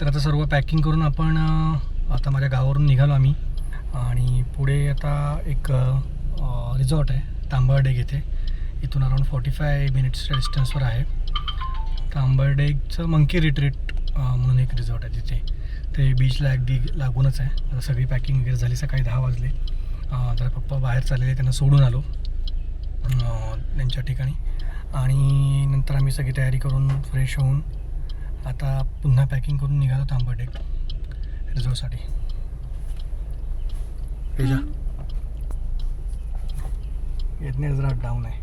तर आता सर्व पॅकिंग करून आपण आता माझ्या गावावरून निघालो आम्ही. आणि पुढे आता एक रिसॉर्ट आहे तांबर्डेग येथे. इथून अराऊंड फॉर्टी फाय मिनिट्सच्या डिस्टन्सवर आहे. तांबर्डेगचं मंकी रिट्रीट म्हणून एक रिसॉर्ट आहे तिथे. ते बीचला अगदी लागूनच आहे. आता सगळी पॅकिंग वगैरे झाली सकाळी दहा वाजले. जरा पप्पा बाहेर चाललेले त्यांना सोडून आलो. त्यांच्या ठिकाणी. आणि नंतर आम्ही सगळी तयारी करून फ्रेश होऊन आता पुन्हा पॅकिंग करून निघालो तांबर्डे रिझॉर्टसाठी पेजा येत नाही जरा डाऊन आहे.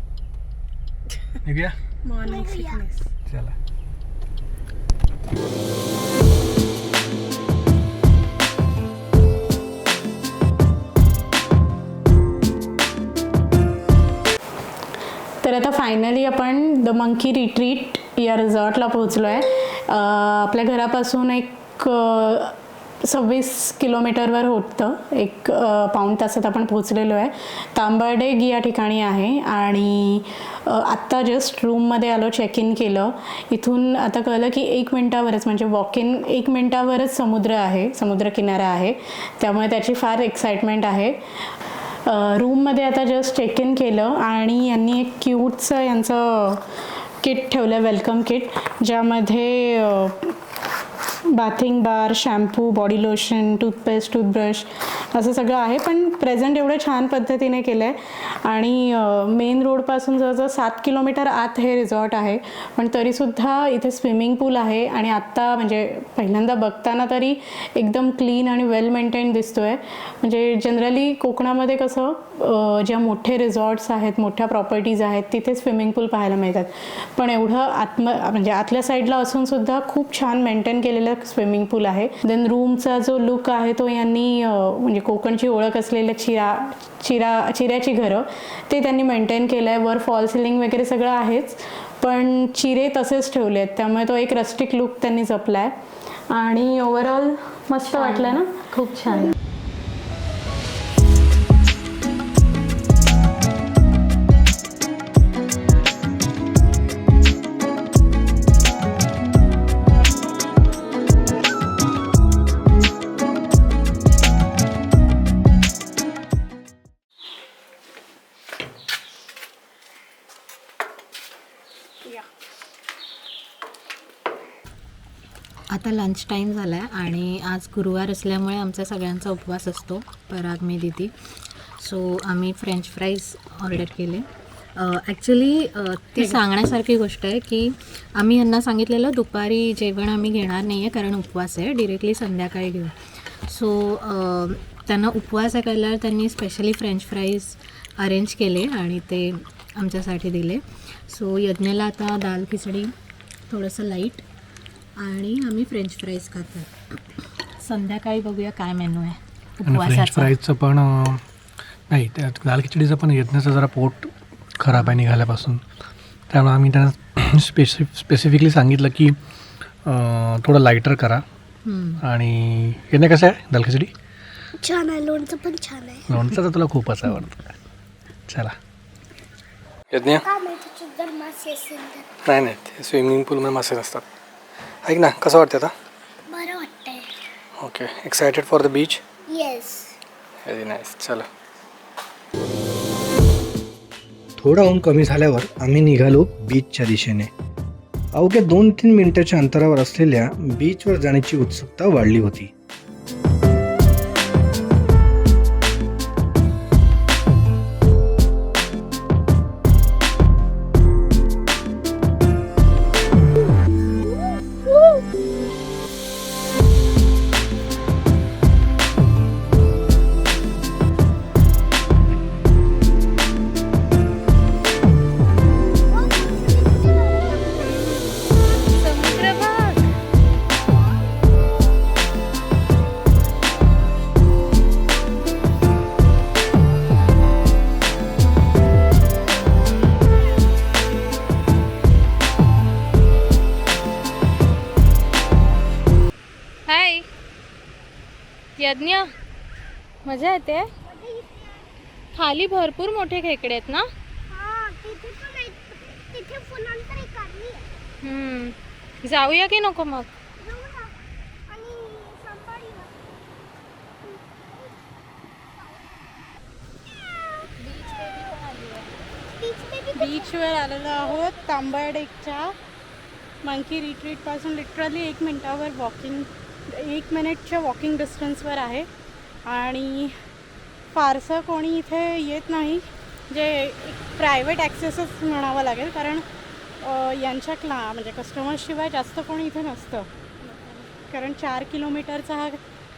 निघूया? मॉर्निंग सिकनेस चला. तर आता फायनली आपण द मंकी रिट्रीट या रिझॉर्टला पोहोचलो आहे आपल्या घरापासून एक सव्वीस किलोमीटरवर होतं. एक पाऊण तासात आपण पोहोचलेलो आहे तांबडेग या ठिकाणी आहे आणि आत्ता जस्ट रूममध्ये आलो चेक इन केलं. इथून आता कळलं की एक मिनटावरच म्हणजे वॉक इन एक मिनटावरच समुद्र आहे समुद्रकिनारा आहे. त्यामुळे त्याची फार एक्साइटमेंट आहे. रूममध्ये आता जस्ट चेक इन केलं आणि यांनी एक क्यूटचं यांचं किट ठेवलं वेलकम किट ज्यामध्ये bathing bar shampoo body lotion toothpaste toothbrush असं सगळं आहे. पण प्रेझेंट एवढं छान पद्धतीने केलं आहे आणि मेन रोडपासून जवळजवळ सात किलोमीटर आत हे रिझॉर्ट आहे. पण तरीसुद्धा इथे स्विमिंग पूल आहे. आणि आत्ता म्हणजे पहिल्यांदा बघताना तरी एकदम क्लीन आणि वेल मेंटेन दिसतो आहे म्हणजे जनरली कोकणामध्ये कसं ज्या मोठे रिझॉर्ट्स आहेत मोठ्या प्रॉपर्टीज आहेत तिथे स्विमिंग पूल पाहायला मिळतात. पण एवढं आत्म म्हणजे आतल्या साईडला असूनसुद्धा खूप छान मेंटेन केलेलं स्विमिंग पूल आहे. देन रूमचा जो लुक आहे तो यांनी म्हणजे कोकणची ओळख असलेल्या चिरा चिरा चिऱ्याची घरं ते त्यांनी मेंटेन केलं आहे वर फॉल सिलिंग वगैरे सगळं आहेच. पण चिरे तसेच ठेवले आहेत त्यामुळे तो एक रस्टिक लुक त्यांनी जपला आहे आणि ओव्हरऑल मस्त वाटलं ना? खूप छान. लंच टाईम झाला आहे आणि आज गुरुवार असल्यामुळे आमचा सगळ्यांचा उपवास असतो पराग मी दिदी. सो आम्ही फ्रेंच फ्राईज ऑर्डर केले. ॲक्च्युली ती सांगण्यासारखी गोष्ट आहे की आम्ही यांना सांगितलेलं दुपारी जेवण आम्ही घेणार नाही आहे कारण उपवास आहे डिरेक्टली संध्याकाळी घेऊ. सो त्यांना उपवास आहे कळल्यावर त्यांनी स्पेशली फ्रेंच फ्राईज अरेंज केले आणि ते आमच्यासाठी दिले. सो यज्ञला आता दाल खिचडी थोडंसं लाइट आणि आम्ही फ्रेंच फ्राईज खातो. संध्याकाळी बघूया काय मेनू आहे. आणि फ्रेंच उपवासाचा. फ्राईजचं पण नाही त्या दाल खिचडीचं पण यज्ञाचं जरा पोट खराब आहे निघाल्यापासून. त्यामुळे आम्ही त्यांना स्पेसिफ स्पेसिफिकली सांगितलं की थोडं लाईटर करा. आणि यज्ञ कसं आहे दाल खिचडी? छान आहे लोणचं पण छान आहे. लोणचं तर तुला खूपच आवडतं. चला. यज्ञ? नाही नाही ते स्विमिंग पूलमध्ये मासे नसतात. ऐक ना कसं वाटतं आता? बरं वाटतंय. Okay excited for the beach yes very nice चला. थोडा ऊन कमी झाल्यावर आम्ही निघालो बीचच्या दिशेने. अवघ्या दोन तीन मिनिटाच्या अंतरावर असलेल्या बीचवर जाण्याची उत्सुकता वाढली होती. यज्ञ. मजा येते. खाली भरपूर मोठे खेकडे आहेत ना? जाऊया की नको मग? बीचवर आलेलो आहोत तांबर्डेकच्या मंकी रिट्रीटपासून लिटरली एक मिनटावर वॉकिंग एक मिनिटच्या वॉकिंग डिस्टन्सवर आहे. आणि फारसं कोणी इथे येत नाही. जे एक प्रायव्हेट ॲक्सेसच म्हणावं लागेल कारण यांच्या क्ला म्हणजे कस्टमर्सशिवाय जास्त कोणी इथे नसतं. कारण चार किलोमीटरचा हा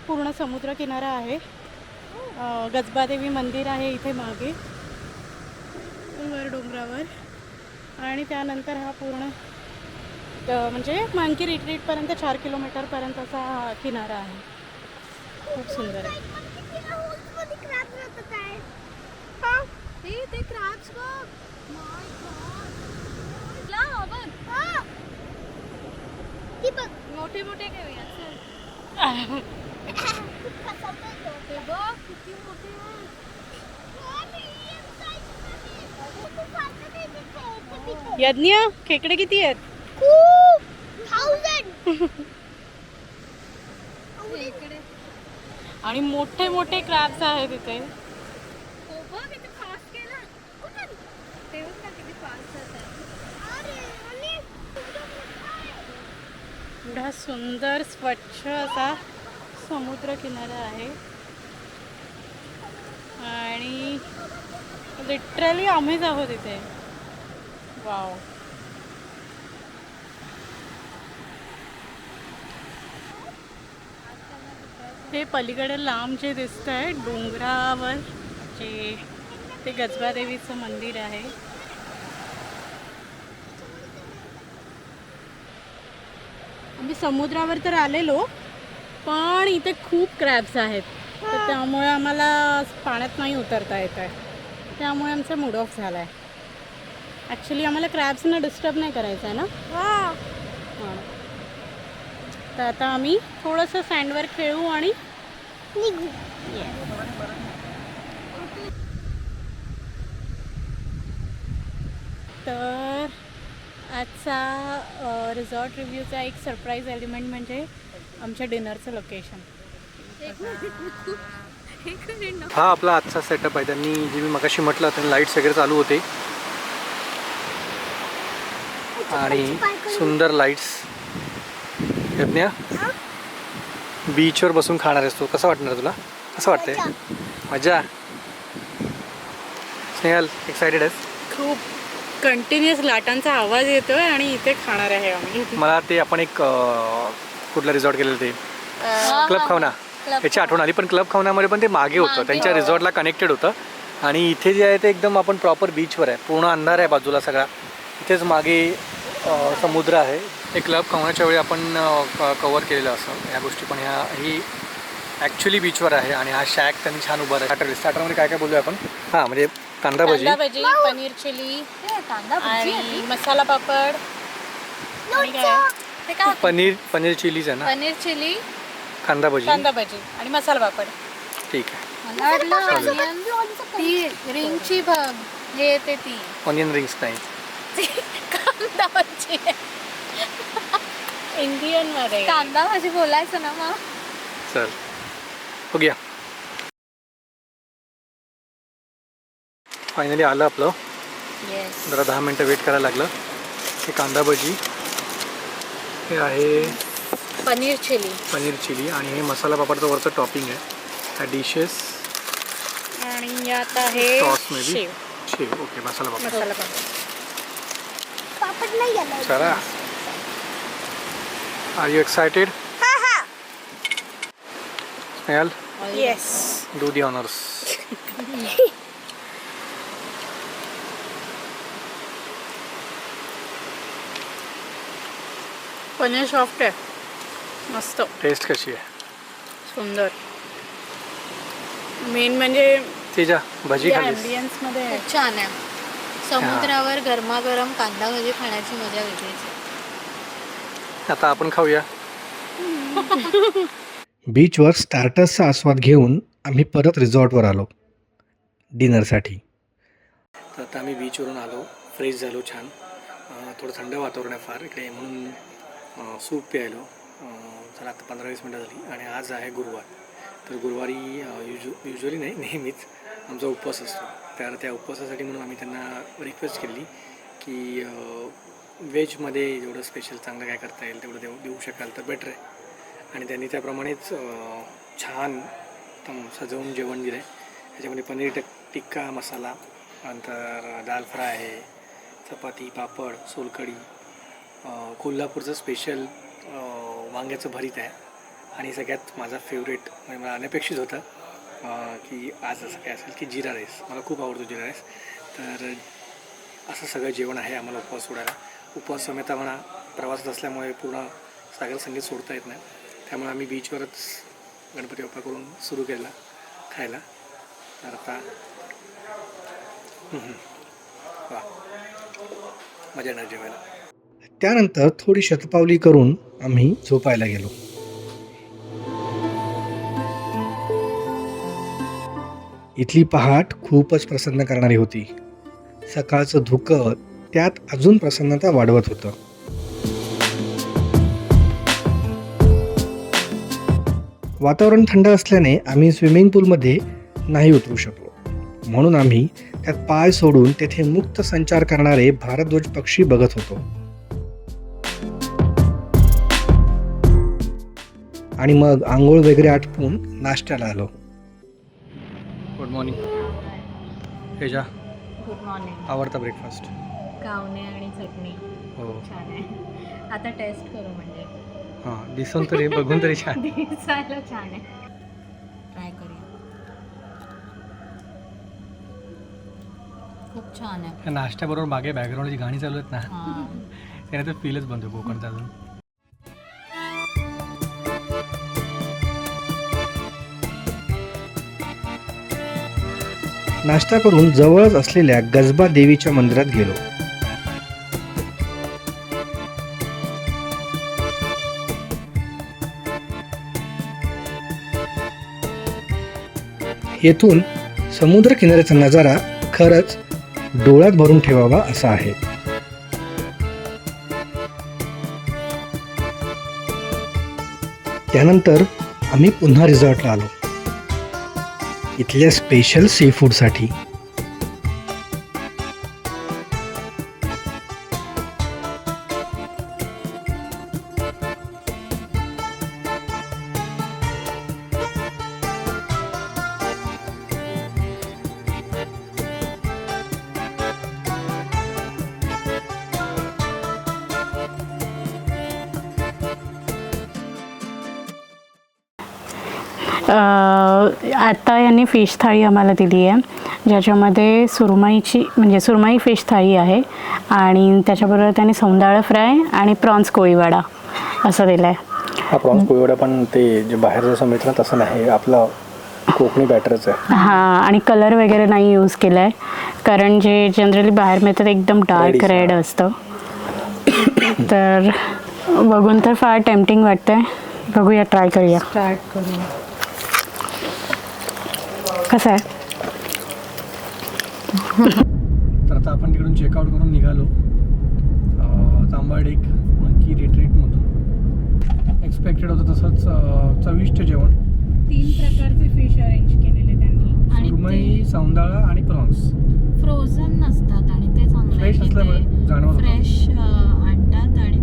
पूर्ण समुद्रकिनारा आहे. गजबादेवी मंदिर आहे इथे मागे. वर डोंगरावर. आणि त्यानंतर हा पूर्ण अ, म्हणजे मांकी रिट्रीटपर्यंत चार किलोमीटरपर्यंतचा हा किनारा आहे. खूप सुंदर आहे. मोठे मोठे. यज्ञ खेकडे किती आहेत? आणि मोठे मोठे क्रॅब्स आहेत तिथे आहे एवढा सुंदर स्वच्छ असा समुद्र किनारा आहे. आणि लिटरली आम्हीच आहोत इथे. वाव हे पलीकडे लांब जे दिसत आहे डोंगरावर जे ते गजबादेवीचं मंदिर आहे. आम्ही समुद्रावर तर आलेलो पण इथे खूप क्रॅब्स आहेत. तर त्यामुळे आम्हाला पाण्यात नाही उतरता येत आहे. त्यामुळे आमचा मूड ऑफ झाला आहे ॲक्च्युली आम्हाला क्रॅब्सना डिस्टर्ब नाही करायचं आहे ना? हां. तर आता आम्ही थोडंसं सँडवर खेळू आणि निघू. तर आजचा रिसॉर्ट रिव्ह्यूचा एक सरप्राईज एलिमेंट म्हणजे आमच्या डिनरचं लोकेशन हा आपला आजचा सेटअप आहे. त्यांनी जे मी मगाशी म्हटलं त्यांनी लाईट्स वगैरे चालू होते. आणि सुंदर लाईट्स यज्ञ बीचवर बसून खाणार आहेस तू. कसं वाटणार तुला? कसं वाटतंय? मजा. स्नेहल एक्सायटेड आहेस? खूप. कंटिन्युअस लाटांचा आवाज येतोय आणि इथे खाणार आहे आम्ही. मला ते आपण एक कुठलं रिसॉर्ट केलेलं ते. क्लब खावना याची आठवण आली पण क्लब खावण्यामध्ये पण ते मागे होतं. त्यांच्या रिसॉर्टला कनेक्टेड होतं. आणि इथे जे आहे ते एकदम आपण प्रॉपर बीचवर आहे. पूर्ण अंधार आहे बाजूला सगळा. इथेच मागे समुद्र आहे. हे क्लब खावण्याच्या वेळी आपण कवर केलेलं असं ह्या गोष्टी. पण ह्या ही ॲक्च्युली बीचवर आहे आणि हा शॅक त्यांनी छान उभा आहे स्टार्टर स्टार्टरमध्ये काय काय बोलूया आपण? हां म्हणजे कांदा भजी. कांदा भजी पनीर चिली. आणि. मसाला पापड. ते काय? पनीर पनीर चिलीज आहे ना? पनीर चिली कांदा भजी. कांदा भजी आणि मसाला पापड. ठीक आहे. मला वाटलं onion. ती रिंगची भ- हे येते ती. ऑनियन रिंग्स नाही कांदा भजी. इंडियनमध्ये कांदा भाजी बोलायचं ना मग? चल. हो गया फायनली आलं आपलं. येस जरा दहा मिनटं वेट करायला लागलं. हे कांदा भजी. हे आहे पनीर चिली. पनीर चिली आणि हे मसाला पापडचं वरचं टॉपिंग आहे. ह्या डिशेस आणि यात आहे sauce may be sev. Sev. Okay masala papad. Masala पापड. पापड नाही आलं चला are you excited Snehal yes do the honours paneer soft आहे मस्त। टेस्ट कशी आहे सुंदर। मेन म्हणजे तेजा भजी खालीस ॲम्बियन्समध्ये खूप छान आहे समुद्रावर गरमागरम कांदा भजी खाण्याची मजा वेगळीच आहे. आता आपण खाऊया. बीचवर स्टार्टर्सचा आस्वाद घेऊन आम्ही परत रिसॉर्टवर आलो. डिनरसाठी. तर आता आम्ही बीचवरून आलो. फ्रेश झालो छान. थोडं थंड वातावरण आहे फार इकडे म्हणून सूप प्यायलो. चला आता पंधरा वीस मिनटं झाली आणि आज आहे गुरुवार. तर गुरुवारी युजु युजली नाही नेहमीच आमचा उपवास असतो. तर त्या उपवासासाठी म्हणून आम्ही त्यांना रिक्वेस्ट केली की व्हेजमध्ये जेवढं स्पेशल चांगलं काय करता येईल तेवढं देऊ देऊ शकाल तर बेटर आहे. आणि त्यांनी त्याप्रमाणेच छान एकदम सजवून जेवण दिलं आहे त्याच्यामध्ये पनीर टिक टिक्का मसाला नंतर दाल फ्राय आहे चपाती पापड सोलकढी कोल्हापूरचं स्पेशल वांग्याचं भरीत आहे. आणि सगळ्यात माझा फेवरेट म्हणजे मला अनपेक्षित होतं की आज असं काय असेल की जिरा राईस मला खूप आवडतो जिरा राईस तर असं सगळं जेवण आहे आम्हाला उपवास सोडायला. उपवास समेता म्हणा प्रवासात असल्यामुळे पूर्ण सागर संगीत सोडता येत नाही. त्यामुळे आम्ही बीचवरच गणपती बाप्पा करून सुरू केला खायला. तर आता वा. मजा येणार जेवायला. त्यानंतर थोडी शतपावली करून आम्ही झोपायला गेलो. इथली पहाट खूपच प्रसन्न करणारी होती. सकाळचं धुकं त्यात अजून प्रसन्नता वाढवत होतं. वातावरण थंड असल्याने आम्ही स्विमिंग पूलमध्ये नाही उतरू शकलो. म्हणून आम्ही त्यात पाय सोडून तेथे मुक्त संचार करणारे भारद्वाज पक्षी बघत होतो. आणि मग आंघोळ वगैरे आटपून नाश्त्याला आलो. Good morning Teja good morning आवडता ब्रेकफास्ट कावणे आणि चटणी. हो. छान आहे. आता टेस्ट करू म्हणजे. हां दिसून तरी बघून तरी छान. दिसायला छान आहे. ट्राय करूया. खूप छान आहे. नाश्त्याबरोबर मागे बॅकग्राऊंडची गाणी चालू आहेत ना. त्याने तर फीलच बनतो कोकणचा अजून. नाश्ता करून जवळच असलेल्या गजबा देवीच्या मंदिरात गेलो. येथून समुद्र किनाऱ्याचा नजारा खरंच डोळ्यात भरून ठेवावा असा आहे. त्यानंतर आम्ही पुन्हा रिझॉर्टला आलो. इथल्या स्पेशल सी फूडसाठी अ, आता यांनी फिश थाळी आम्हाला दिली आहे. ज्याच्यामध्ये सुरमईची म्हणजे सुरमई फिश थाळी आहे आणि त्याच्याबरोबर त्यांनी सौंदाळं फ्राय आणि प्रॉन्स कोळीवाडा असं दिलं आहे हा प्रॉन्स पोळीवडा पण ते जे बाहेर जसं मिळतं ना तसं नाही आपलं कोकणी बॅटरच आहे. हां आणि कलर वगैरे नाही यूज केला आहे कारण जे जनरली बाहेर मिळतं ते एकदम डार्क रेड असतं. तर बघून तर फार टेम्पटिंग वाटतंय. बघूया ट्राय करूया. स्टार्ट करूया. कसं आहे? तर आता आपण तिकडून चेकआउट करून निघालो. तांबाडेक मंकी रिट्रीटमधून एक्सपेक्टेड होतं तसंच चविष्ट जेवण. तीन प्रकारचे फिश अरेंज केलेले त्यांनी. आणि सुरमई सौंदाळा आणि प्रॉन्स फ्रोझन नसतात आणि ते चांगलं Fresh असल्यामुळे जाणवत. फ्रेश आणतात आणि